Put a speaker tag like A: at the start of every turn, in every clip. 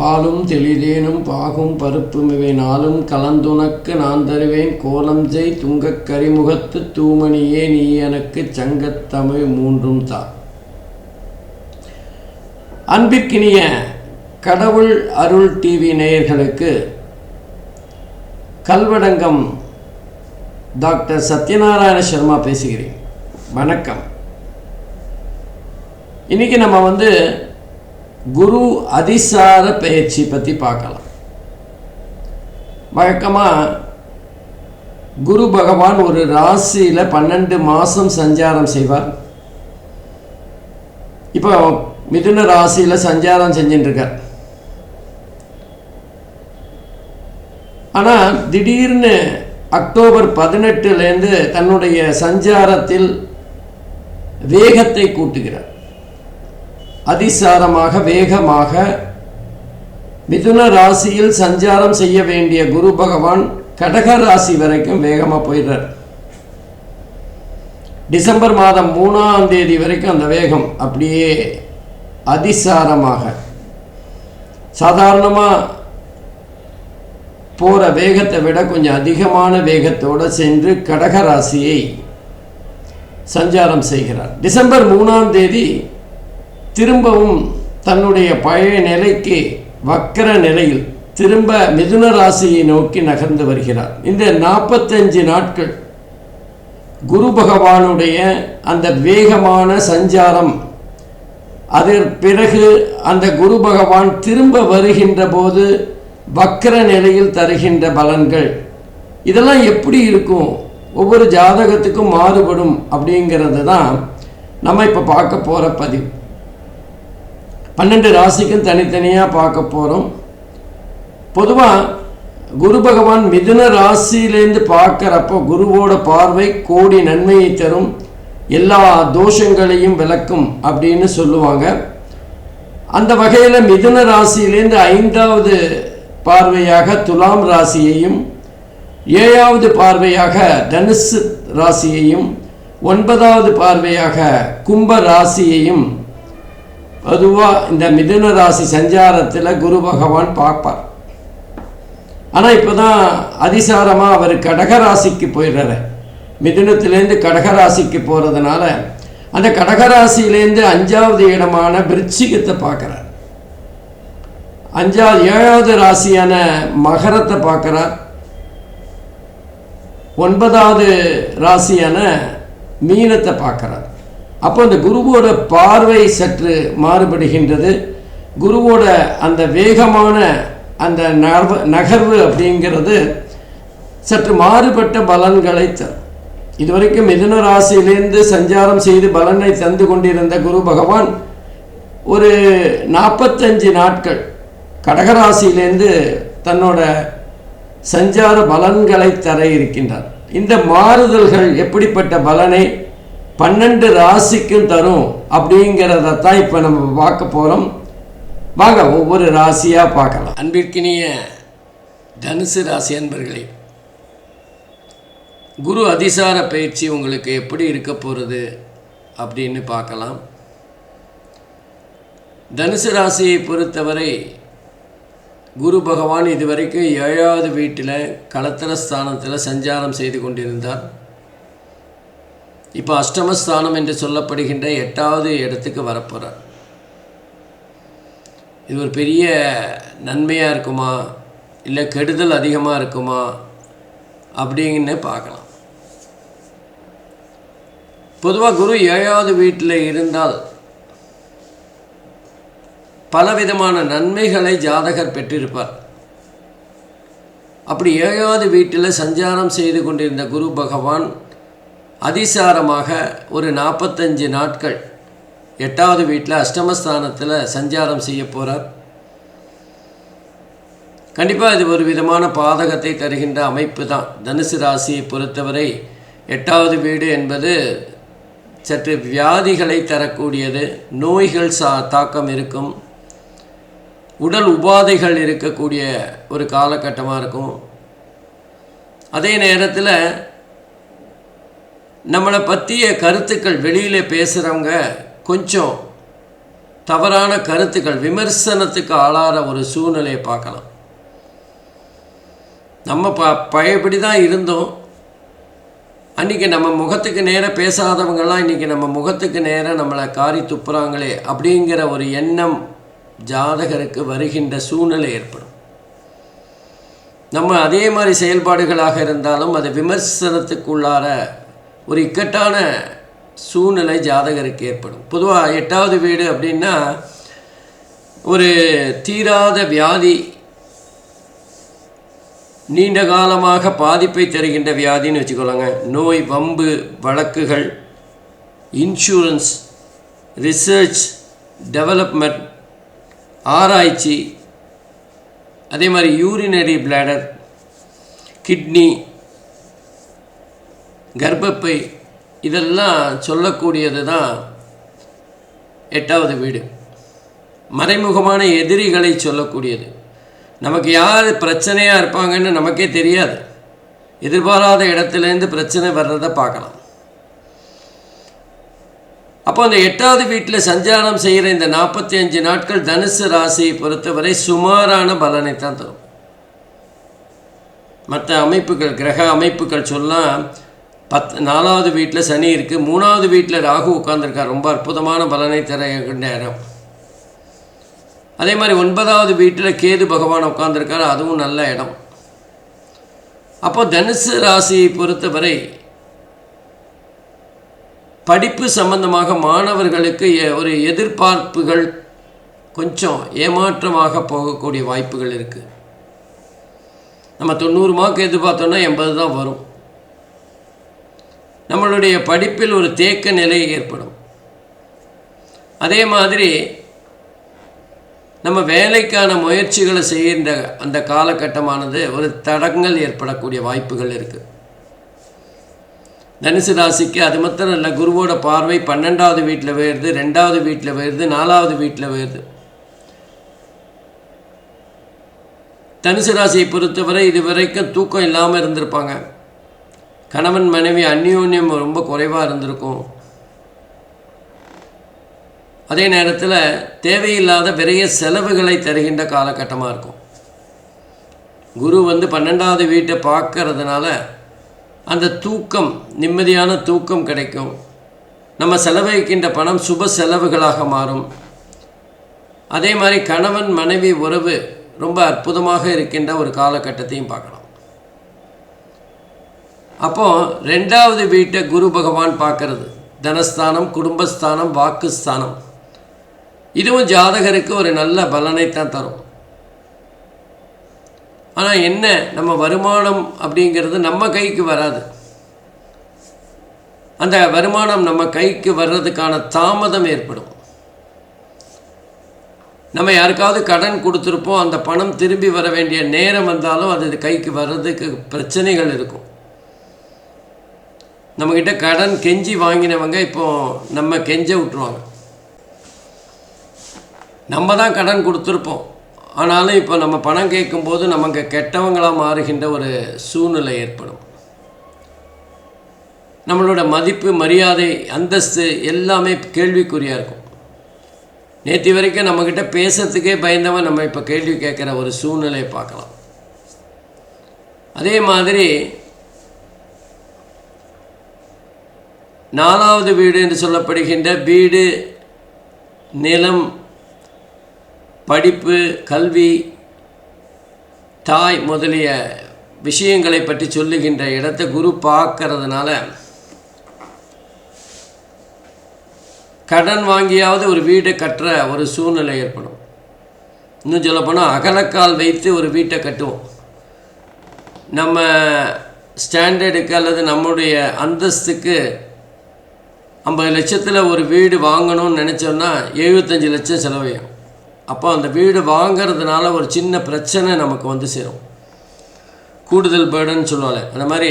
A: பாலும் தெளிதேனும் பாகும் பருப்பும் இவை நாளும் கலந்துனக்கு நான் தருவேன் கோலம் துங்கக் கரிமுகத்து தூமணியே நீ எனக்கு சங்கத்தமிழ் மூன்றும் தா அன்பிற்கினிய கடவுள் அருள் டிவி நேயர்களுக்கு கல்வடங்கம் டாக்டர் சத்யநாராயண சர்மா பேசுகிறேன் வணக்கம் இன்றைக்கி நம்ம வந்து குரு அதிசார பயிற்சி பற்றி பார்க்கலாம் வழக்கமாக குரு பகவான் ஒரு ராசியில் பன்னெண்டு மாதம் சஞ்சாரம் செய்வார் இப்போ மிதுன ராசியில் சஞ்சாரம் செஞ்சுட்டுருக்கார் ஆனால் திடீர்னு அக்டோபர் பதினெட்டுலேருந்து தன்னுடைய சஞ்சாரத்தில் வேகத்தை கூட்டுகிறார் அதிசாரமாக வேகமாக மிதுன ராசியில் சஞ்சாரம் செய்ய வேண்டிய குரு பகவான் கடக ராசி வரைக்கும் வேகமாக போயிடுறார் டிசம்பர் மாதம் மூணாம் தேதி வரைக்கும் அந்த வேகம் அப்படியே அதிசாரமாக சாதாரணமாக போகிற வேகத்தை விட கொஞ்சம் அதிகமான வேகத்தோடு சென்று கடகராசியை சஞ்சாரம் செய்கிறார் டிசம்பர் மூணாம் தேதி திரும்பவும் தன்னுடைய பழைய நிலைக்கு வக்கர நிலையில் திரும்ப மிதுன ராசியை நோக்கி நகர்ந்து வருகிறார் இந்த நாற்பத்தஞ்சு நாட்கள் குரு பகவானுடைய அந்த வேகமான சஞ்சாரம் அதன் பிறகு அந்த குரு பகவான் திரும்ப வருகின்ற போது வக்கர நிலையில் தருகின்ற பலன்கள் இதெல்லாம் எப்படி இருக்கும் ஒவ்வொரு ஜாதகத்துக்கும் மாறுபடும் அப்படிங்கிறது தான் நம்ம இப்போ பார்க்க போகிற பதிவு பன்னெண்டு ராசிக்கும் தனித்தனியாக பார்க்க போகிறோம் பொதுவாக குரு பகவான் மிதுன ராசியிலேருந்து பார்க்குறப்போ குருவோட பார்வை கோடி நன்மையை தரும் எல்லா தோஷங்களையும் விளக்கும் அப்படின்னு சொல்லுவாங்க அந்த வகையில் மிதுன ராசியிலேருந்து ஐந்தாவது பார்வையாக துலாம் ராசியையும் ஏழாவது பார்வையாக தனுசு ராசியையும் ஒன்பதாவது பார்வையாக கும்ப ராசியையும் அதுவாக இந்த மிதுன ராசி சஞ்சாரத்தில் குரு பகவான் பார்ப்பார் ஆனால் இப்போ தான் அதிசாரமாக அவர் கடகராசிக்கு போயிடுறாரு மிதுனத்திலேருந்து கடகராசிக்கு போகிறதுனால அந்த கடகராசியிலேருந்து அஞ்சாவது இடமான பிரிச்சிகத்தை பார்க்குறார் அஞ்சாவது ஏழாவது ராசியான மகரத்தை பார்க்குறார் ஒன்பதாவது ராசியான மீனத்தை பார்க்குறார் அப்போ அந்த குருவோட பார்வை சற்று மாறுபடுகின்றது குருவோட அந்த வேகமான அந்த நகர்வு நகர்வு அப்படிங்கிறது சற்று மாறுபட்ட பலன்களை தரும் இதுவரைக்கும் மிதுன ராசியிலேருந்து சஞ்சாரம் செய்து பலனை தந்து கொண்டிருந்த குரு பகவான் ஒரு நாற்பத்தஞ்சு நாட்கள் கடகராசியிலேருந்து தன்னோட சஞ்சார பலன்களை தர இருக்கின்றார் இந்த மாறுதல்கள் எப்படிப்பட்ட பலனை பன்னெண்டு ராசிக்கும் தரும் அப்படிங்கிறதத்தான் இப்போ நம்ம பார்க்க போகிறோம் வாங்க ஒவ்வொரு ராசியாக பார்க்கலாம் அன்பிற்கினிய தனுசு ராசி அன்பர்களே குரு அதிசார பயிற்சி உங்களுக்கு எப்படி இருக்க போகிறது அப்படின்னு பார்க்கலாம் தனுசு ராசியை பொறுத்தவரை குரு பகவான் இதுவரைக்கும் ஏழாவது வீட்டில் கலத்திர ஸ்தானத்தில் சஞ்சாரம் செய்து கொண்டிருந்தார் இப்போ அஷ்டமஸ்தானம் என்று சொல்லப்படுகின்ற எட்டாவது இடத்துக்கு வரப்போகிறார் இது ஒரு பெரிய நன்மையாக இருக்குமா இல்லை கெடுதல் அதிகமாக இருக்குமா அப்படின்னு பார்க்கலாம் பொதுவாக குரு ஏழாவது வீட்டில் இருந்தால் பலவிதமான நன்மைகளை ஜாதகர் பெற்றிருப்பார் அப்படி ஏழாவது வீட்டில் சஞ்சாரம் செய்து கொண்டிருந்த குரு பகவான் அதிசாரமாக ஒரு நாற்பத்தஞ்சு நாட்கள் எட்டாவது வீட்டில் அஷ்டமஸ்தானத்தில் சஞ்சாரம் செய்ய போகிறார் கண்டிப்பாக இது ஒரு விதமான பாதகத்தை தருகின்ற அமைப்பு தான் தனுசு ராசியை பொறுத்தவரை எட்டாவது வீடு என்பது சற்று வியாதிகளை தரக்கூடியது நோய்கள் சா தாக்கம் இருக்கும் உடல் உபாதைகள் இருக்கக்கூடிய ஒரு காலகட்டமாக இருக்கும் அதே நேரத்தில் நம்மளை பற்றிய கருத்துக்கள் வெளியில் பேசுகிறவங்க கொஞ்சம் தவறான கருத்துக்கள் விமர்சனத்துக்கு ஆளாகிற ஒரு சூழ்நிலையை பார்க்கலாம் நம்ம ப பழையபடி தான் இருந்தோம் அன்றைக்கி நம்ம முகத்துக்கு நேராக பேசாதவங்கள்லாம் இன்றைக்கி நம்ம முகத்துக்கு நேராக நம்மளை காரி துப்புறாங்களே அப்படிங்கிற ஒரு எண்ணம் ஜாதகருக்கு வருகின்ற சூழ்நிலை ஏற்படும் நம்ம அதே மாதிரி செயல்பாடுகளாக இருந்தாலும் அது விமர்சனத்துக்குள்ளார ஒரு இக்கட்டான சூழ்நிலை ஜாதகருக்கு ஏற்படும் பொதுவாக எட்டாவது வீடு அப்படின்னா ஒரு தீராத வியாதி நீண்ட காலமாக பாதிப்பை தருகின்ற வியாதின்னு வச்சுக்கோங்க நோய் வம்பு வழக்குகள் இன்சூரன்ஸ் ரிசர்ச் டெவலப்மெண்ட் ஆராய்ச்சி அதே மாதிரி யூரினரி பிளாடர் கிட்னி கர்ப்பப்பை இதெல்லாம் சொல்லக்கூடியது தான் எட்டாவது வீடு மறைமுகமான எதிரிகளை சொல்லக்கூடியது நமக்கு யார் பிரச்சனையாக இருப்பாங்கன்னு நமக்கே தெரியாது எதிர்பாராத இடத்துலேருந்து பிரச்சனை வர்றதை பார்க்கலாம் அப்போ அந்த எட்டாவது வீட்டில் சஞ்சாரம் செய்கிற இந்த நாற்பத்தி அஞ்சு நாட்கள் தனுசு ராசியை பொறுத்தவரை சுமாரான பலனை தான் தரும் மற்ற அமைப்புகள் கிரக அமைப்புகள் சொல்லாம் பத் நாலாவது வீட்டில் சனி இருக்குது மூணாவது வீட்டில் ராகு உட்காந்துருக்கார் ரொம்ப அற்புதமான பலனை தர நேரம் அதே மாதிரி ஒன்பதாவது வீட்டில் கேது பகவான் உட்காந்துருக்கார் அதுவும் நல்ல இடம் அப்போ தனுசு ராசியை பொறுத்தவரை படிப்பு சம்பந்தமாக மாணவர்களுக்கு ஒரு எதிர்பார்ப்புகள் கொஞ்சம் ஏமாற்றமாக போகக்கூடிய வாய்ப்புகள் இருக்குது நம்ம தொண்ணூறு மார்க் எதிர்பார்த்தோன்னா எண்பது தான் வரும் நம்மளுடைய படிப்பில் ஒரு தேக்க நிலை ஏற்படும் அதே மாதிரி நம்ம வேலைக்கான முயற்சிகளை செய்கின்ற அந்த காலகட்டமானது ஒரு தடங்கள் ஏற்படக்கூடிய வாய்ப்புகள் இருக்குது தனுசு ராசிக்கு அது மாத்திரம் இல்லை குருவோட பார்வை பன்னெண்டாவது வீட்டில் போயிடுது ரெண்டாவது வீட்டில் போயிடுது நாலாவது வீட்டில் போயிடுது தனுசு ராசியை பொறுத்தவரை இதுவரைக்கும் தூக்கம் இல்லாமல் இருந்திருப்பாங்க கணவன் மனைவி அந்யோன்யம் ரொம்ப குறைவாக இருந்திருக்கும் அதே நேரத்தில் தேவையில்லாத பெரிய செலவுகளை தருகின்ற காலகட்டமாக இருக்கும் குரு வந்து பன்னெண்டாவது வீட்டை பார்க்கறதுனால அந்த தூக்கம் நிம்மதியான தூக்கம் கிடைக்கும் நம்ம செலவழிக்கின்ற பணம் சுப செலவுகளாக மாறும் அதே மாதிரி கணவன் மனைவி உறவு ரொம்ப அற்புதமாக இருக்கின்ற ஒரு காலகட்டத்தையும் பார்க்கலாம் அப்போ ரெண்டாவது வீட்டை குரு பகவான் பார்க்கறது தனஸ்தானம் குடும்பஸ்தானம் வாக்குஸ்தானம் இதுவும் ஜாதகருக்கு ஒரு நல்ல பலனை தான் தரும் ஆனால் என்ன நம்ம வருமானம் அப்படிங்கிறது நம்ம கைக்கு வராது அந்த வருமானம் நம்ம கைக்கு வர்றதுக்கான தாமதம் ஏற்படும் நம்ம யாருக்காவது கடன் கொடுத்துருப்போம் அந்த பணம் திரும்பி வர வேண்டிய நேரம் வந்தாலும் அது கைக்கு வர்றதுக்கு பிரச்சனைகள் இருக்கும் நம்மக்கிட்ட கடன் கெஞ்சி வாங்கினவங்க இப்போ நம்ம கெஞ்ச விட்டுருவாங்க நம்ம தான் கடன் கொடுத்துருப்போம் ஆனாலும் இப்போ நம்ம பணம் கேட்கும்போது நமக்கு கெட்டவங்களாக மாறுகின்ற ஒரு சூழ்நிலை ஏற்படும் நம்மளோட மதிப்பு மரியாதை அந்தஸ்து எல்லாமே கேள்விக்குறியாக இருக்கும் நேற்று வரைக்கும் நம்மக்கிட்ட பேசுறதுக்கே பயந்தவன் நம்ம இப்போ கேள்வி கேட்குற ஒரு சூழ்நிலையை பார்க்கலாம் அதே மாதிரி நாலாவது வீடு என்று சொல்லப்படுகின்ற வீடு நிலம் படிப்பு கல்வி தாய் முதலிய விஷயங்களை பற்றி சொல்லுகின்ற இடத்தை குரு பார்க்கறதுனால கடன் வாங்கியாவது ஒரு வீடை கட்டுற ஒரு சூழ்நிலை ஏற்படும் இன்னும் சொல்லப்போனால் அகலக்கால் வைத்து ஒரு வீட்டை கட்டுவோம் நம்ம ஸ்டாண்டர்டுக்கு அல்லது நம்முடைய அந்தஸ்துக்கு ஐம்பது லட்சத்தில் ஒரு வீடு வாங்கணும்னு நினச்சோன்னா எழுபத்தஞ்சி லட்சம் செலவையும் அப்போ அந்த வீடு வாங்கிறதுனால ஒரு சின்ன பிரச்சனை நமக்கு வந்து சேரும் கூடுதல் பேர்டுன்னு சொல்லுவாங்க அந்த மாதிரி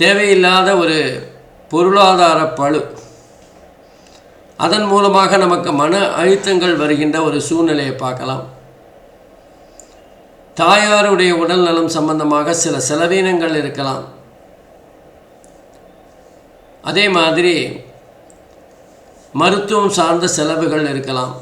A: தேவையில்லாத ஒரு பொருளாதார பழு அதன் மூலமாக நமக்கு மன அழுத்தங்கள் வருகின்ற ஒரு சூழ்நிலையை பார்க்கலாம் தாயாருடைய உடல் நலம் சம்பந்தமாக சில செலவீனங்கள் இருக்கலாம் அதே மாதிரி மருத்துவம் சார்ந்த செலவுகள் இருக்கலாம்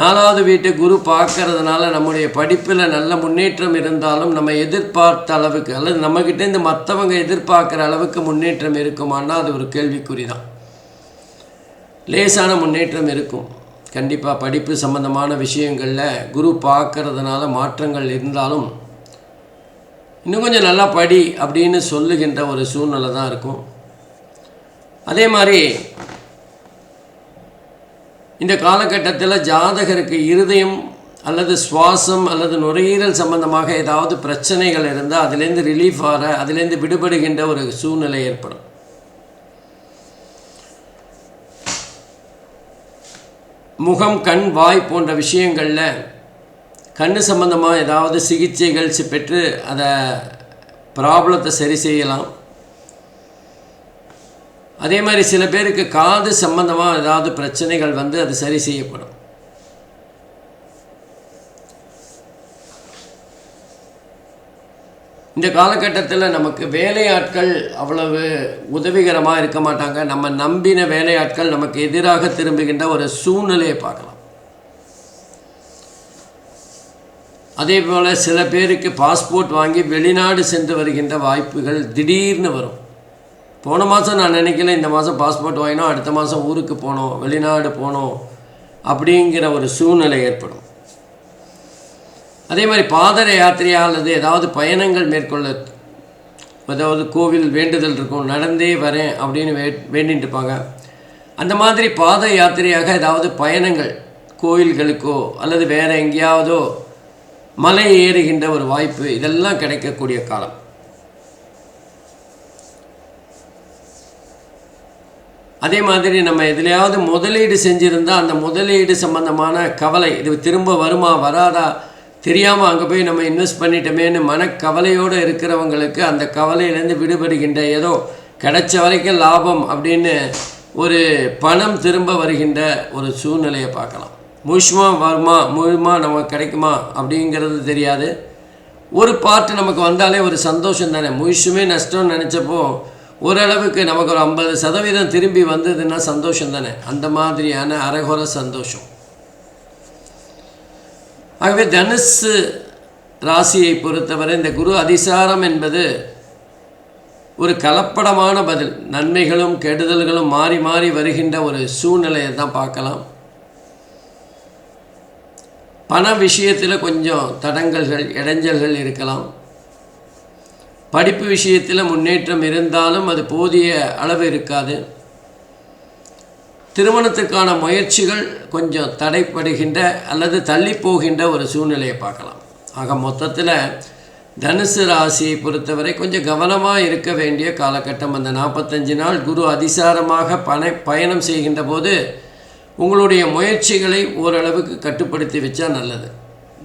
A: நாலாவது வீட்டை குரு பார்க்கறதுனால நம்முடைய படிப்பில் நல்ல முன்னேற்றம் இருந்தாலும் நம்ம எதிர்பார்த்த அளவுக்கு அல்லது நம்மக்கிட்டேருந்து மற்றவங்க எதிர்பார்க்குற அளவுக்கு முன்னேற்றம் இருக்குமானா அது ஒரு கேள்விக்குறி தான் லேசான முன்னேற்றம் இருக்கும் கண்டிப்பாக படிப்பு சம்பந்தமான விஷயங்களில் குரு பார்க்கறதுனால மாற்றங்கள் இருந்தாலும் இன்னும் கொஞ்சம் நல்லா படி அப்படின்னு சொல்லுகின்ற ஒரு சூழ்நிலை தான் இருக்கும் அதே மாதிரி இந்த காலகட்டத்தில் ஜாதகருக்கு இருதயம் அல்லது சுவாசம் அல்லது நுரையீரல் சம்பந்தமாக ஏதாவது பிரச்சனைகள் இருந்தால் அதுலேருந்து ரிலீஃப் ஆக அதுலேருந்து விடுபடுகின்ற ஒரு சூழ்நிலை ஏற்படும் முகம் கண் வாய் போன்ற விஷயங்களில் கண் சம்பந்தமாக ஏதாவது சிகிச்சைகள் பெற்று அதை ப்ராப்ளத்தை சரி செய்யலாம் அதே மாதிரி சில பேருக்கு காது சம்பந்தமாக ஏதாவது பிரச்சனைகள் வந்து அது சரி செய்யப்படும் இந்த காலகட்டத்தில் நமக்கு வேலையாட்கள் அவ்வளவு உதவிகரமாக இருக்க மாட்டாங்க நம்ம நம்பின வேலையாட்கள் நமக்கு எதிராக திரும்புகின்ற ஒரு சூழ்நிலையை பார்க்கலாம் அதே போல் சில பேருக்கு பாஸ்போர்ட் வாங்கி வெளிநாடு சென்று வருகின்ற வாய்ப்புகள் திடீர்னு வரும் போன மாதம் நான் நினைக்கல இந்த மாதம் பாஸ்போர்ட் வாங்கினோம் அடுத்த மாதம் ஊருக்கு போனோம் வெளிநாடு போனோம் அப்படிங்கிற ஒரு சூழ்நிலை ஏற்படும் அதே மாதிரி பாதர யாத்திரையா அல்லது ஏதாவது பயணங்கள் மேற்கொள்ள அதாவது கோவில் வேண்டுதல் இருக்கும் நடந்தே வரேன் அப்படின்னு வே வேண்டிட்டு இருப்பாங்க அந்த மாதிரி பாத யாத்திரையாக ஏதாவது பயணங்கள் கோயில்களுக்கோ அல்லது வேறு எங்கேயாவதோ மலை ஏறுகின்ற ஒரு வாய்ப்பு இதெல்லாம் கிடைக்கக்கூடிய காலம் அதே மாதிரி நம்ம எதுலையாவது முதலீடு செஞ்சுருந்தால் அந்த முதலீடு சம்மந்தமான கவலை இது திரும்ப வருமா வராதா தெரியாமல் அங்கே போய் நம்ம இன்வெஸ்ட் பண்ணிட்டோமேனு மனக்கவலையோடு இருக்கிறவங்களுக்கு அந்த கவலையிலேருந்து விடுபடுகின்ற ஏதோ கிடைச்ச வரைக்கும் லாபம் அப்படின்னு ஒரு பணம் திரும்ப வருகின்ற ஒரு சூழ்நிலையை பார்க்கலாம் முழுஷமாக வருமா முழுமா நமக்கு கிடைக்குமா அப்படிங்கிறது தெரியாது ஒரு பார்ட்டு நமக்கு வந்தாலே ஒரு சந்தோஷம் தானே முழுசுமே நஷ்டம்னு நினச்சப்போ ஓரளவுக்கு நமக்கு ஒரு ஐம்பது சதவீதம் திரும்பி வந்ததுன்னா சந்தோஷம் தானே அந்த மாதிரியான அரைகுற சந்தோஷம் ஆகவே தனுசு ராசியை பொறுத்தவரை இந்த குரு அதிசாரம் என்பது ஒரு கலப்படமான பதில் நன்மைகளும் கெடுதல்களும் மாறி மாறி வருகின்ற ஒரு சூழ்நிலையை தான் பார்க்கலாம் பண விஷயத்தில் கொஞ்சம் தடங்கல்கள் இடைஞ்சல்கள் இருக்கலாம் படிப்பு விஷயத்தில் முன்னேற்றம் இருந்தாலும் அது போதிய அளவு இருக்காது திருமணத்துக்கான முயற்சிகள் கொஞ்சம் தடைப்படுகின்ற அல்லது தள்ளி போகின்ற ஒரு சூழ்நிலையை பார்க்கலாம் ஆக மொத்தத்தில் தனுசு ராசியை பொறுத்தவரை கொஞ்சம் கவனமாக இருக்க வேண்டிய காலகட்டம் அந்த நாற்பத்தஞ்சு நாள் குரு அதிசாரமாக பண பயணம் செய்கின்ற போது உங்களுடைய முயற்சிகளை ஓரளவுக்கு கட்டுப்படுத்தி வச்சா நல்லது